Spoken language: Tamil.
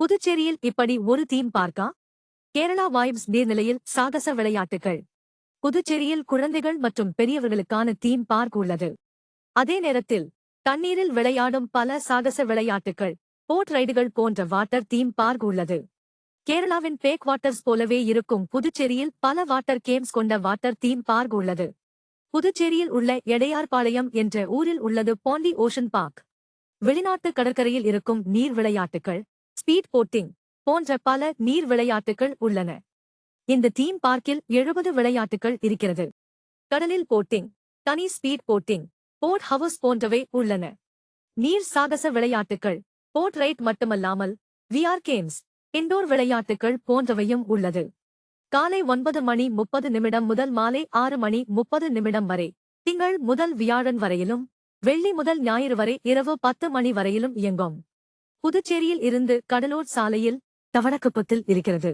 புதுச்சேரியில் இப்படி ஒரு தீம் பார்க்கா? கேரளா வைப்ஸ் நீர்நிலையில் சாகச விளையாட்டுகள் புதுச்சேரியில் குழந்தைகள் மற்றும் பெரியவர்களுக்கான தீம் பார்க் உள்ளது. அதே நேரத்தில் தண்ணீரில் விளையாடும் பல சாகச விளையாட்டுகள் போட் ரைடுகள் போன்ற வாட்டர் தீம் பார்க் உள்ளது. கேரளாவின் பேக் வாட்டர்ஸ் போலவே இருக்கும் புதுச்சேரியில் பல வாட்டர் கேம்ஸ் கொண்ட வாட்டர் தீம் பார்க் உள்ளது. புதுச்சேரியில் உள்ள எடையார்பாளையம் என்ற ஊரில் உள்ளது பாண்டி ஓஷன் பார்க் வெளிநாட்டு கடற்கரையில் இருக்கும் நீர் விளையாட்டுகள் ஸ்பீட் போட்டிங் போன்ற பல நீர் விளையாட்டுகள் உள்ளன. இந்த தீம் பார்க்கில் எழுபது விளையாட்டுகள் இருக்கிறது. கடலில் போட்டிங் தனி ஸ்பீட் போட்டிங் போட் ஹவுஸ் போன்றவை உள்ளன. நீர் சாகச விளையாட்டுகள் போட் ரைட் மட்டுமல்லாமல் விஆர் கேம்ஸ் இண்டோர் விளையாட்டுகள் போன்றவையும் உள்ளது. காலை ஒன்பது மணி முப்பது நிமிடம் முதல் மாலை ஆறு மணி முப்பது நிமிடம் வரை திங்கள் முதல் வியாழன் வரையிலும் வெள்ளி முதல் ஞாயிறு வரை இரவு பத்து மணி வரையிலும் இயங்கும். புதுச்சேரியில் இருந்து கடலூர் சாலையில் தவளக்குப்பத்தில் இருக்கிறது.